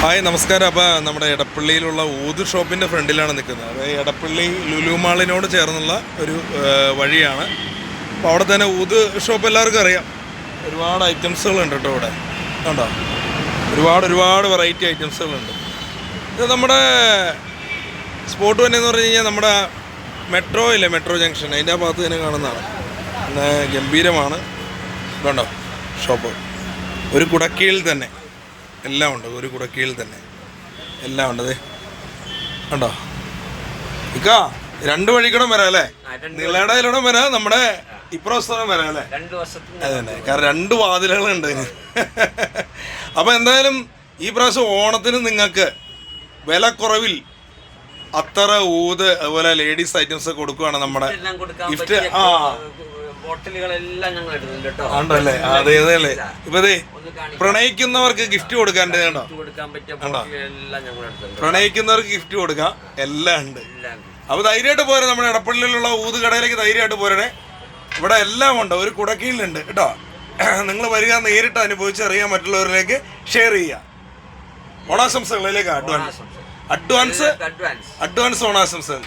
Hi നമസ്കാരം. അപ്പോൾ നമ്മുടെ എടപ്പള്ളിയിലുള്ള ഊത് ഷോപ്പിന്റെ ഫ്രണ്ടിലാണ് നിൽക്കുന്നത്. അതായത് എടപ്പള്ളി ലുലു മാളിനോട് ചേർന്നുള്ള ഒരു വഴിയാണ്. അപ്പോൾ അവിടെ തന്നെ ഊത് ഷോപ്പ് എല്ലാവർക്കും അറിയാം. ഒരുപാട് ഐറ്റംസുകളുണ്ട് കേട്ടോ ഇവിടെ. കണ്ടോ? ഒരുപാട് ഒരുപാട് വെറൈറ്റി ഐറ്റംസുകളുണ്ട്. ഇത് നമ്മുടെ സ്പോട്ട് തന്നെ എന്ന് പറഞ്ഞു കഴിഞ്ഞാൽ നമ്മുടെ മെട്രോ ഇല്ലേ? Metro junction. അതിന്റെ ആ ഭാഗത്ത് തന്നെ കാണുന്നതാണ്. പിന്നെ ഗംഭീരമാണ്. ഇതുണ്ടോ ഷോപ്പ്. ഒരു കുടക്കീഴിൽ തന്നെ. എല്ലാം ഉണ്ട്. ഒരു കുടക്കീഴിൽ തന്നെ. എല്ലാം ഉണ്ട്. കണ്ടോ? ഇക്കാ രണ്ട് വഴിക്കൂടെ വരാം അല്ലേ? നിളയുടെ വരാം നമ്മുടെ ഇപ്രാവസ്ഥം വരാം അല്ലേ? അതെ തന്നെ കാരണം രണ്ട് വാതിലുകളുണ്ട് അപ്പൊ എന്തായാലും ഈ പ്രാവശ്യം ഓണത്തിന് നിങ്ങൾക്ക് വില കുറവിൽ അത്തറ ഊത് അതുപോലെ ലേഡീസ് ഐറ്റംസ് കൊടുക്കുകയാണ് നമ്മുടെ ഗിഫ്റ്റ് ആ. ബോട്ടിലുകളെല്ലാം ഞങ്ങൾ ഇടുന്നുണ്ട് കേട്ടോ. ഉണ്ടല്ലേ? അതെ അതെ അല്ലേ? ഇപ്പൊ ദേ പ്രണയിക്കുന്നവർക്ക് ഗിഫ്റ്റ് കൊടുക്കാണ്ട് കണ്ടോ കൊടുക്കാൻ പറ്റിയ ബോട്ടിലുകളെല്ലാം ഞങ്ങൾ എടുത്തിട്ടുണ്ട്. പ്രണയിക്കുന്നവർക്ക് ഗിഫ്റ്റ് കൊടുക്കാം. എല്ലാം ഉണ്ട്. എല്ലാം അപ്പൊ ധൈര്യമായിട്ട് പോരെ നമ്മുടെ ഇടപ്പള്ളിയിലുള്ള ഊത് കടയിലേക്ക് ധൈര്യമായിട്ട് പോരണേ ഇവിടെ എല്ലാം ഉണ്ട്. ഒരു കുടക്കീഴിലുണ്ട്. കേട്ടോ. നിങ്ങൾ വരിക നേരിട്ട് അനുഭവിച്ച് അറിയാൻ മറ്റുള്ളവരിലേക്ക് ഷെയർ ചെയ്യുക. ഓണാശംസകളിലേക്ക് അഡ്വാൻസ് അഡ്വാൻസ് അഡ്വാൻസ് ഓണാശംസകൾ.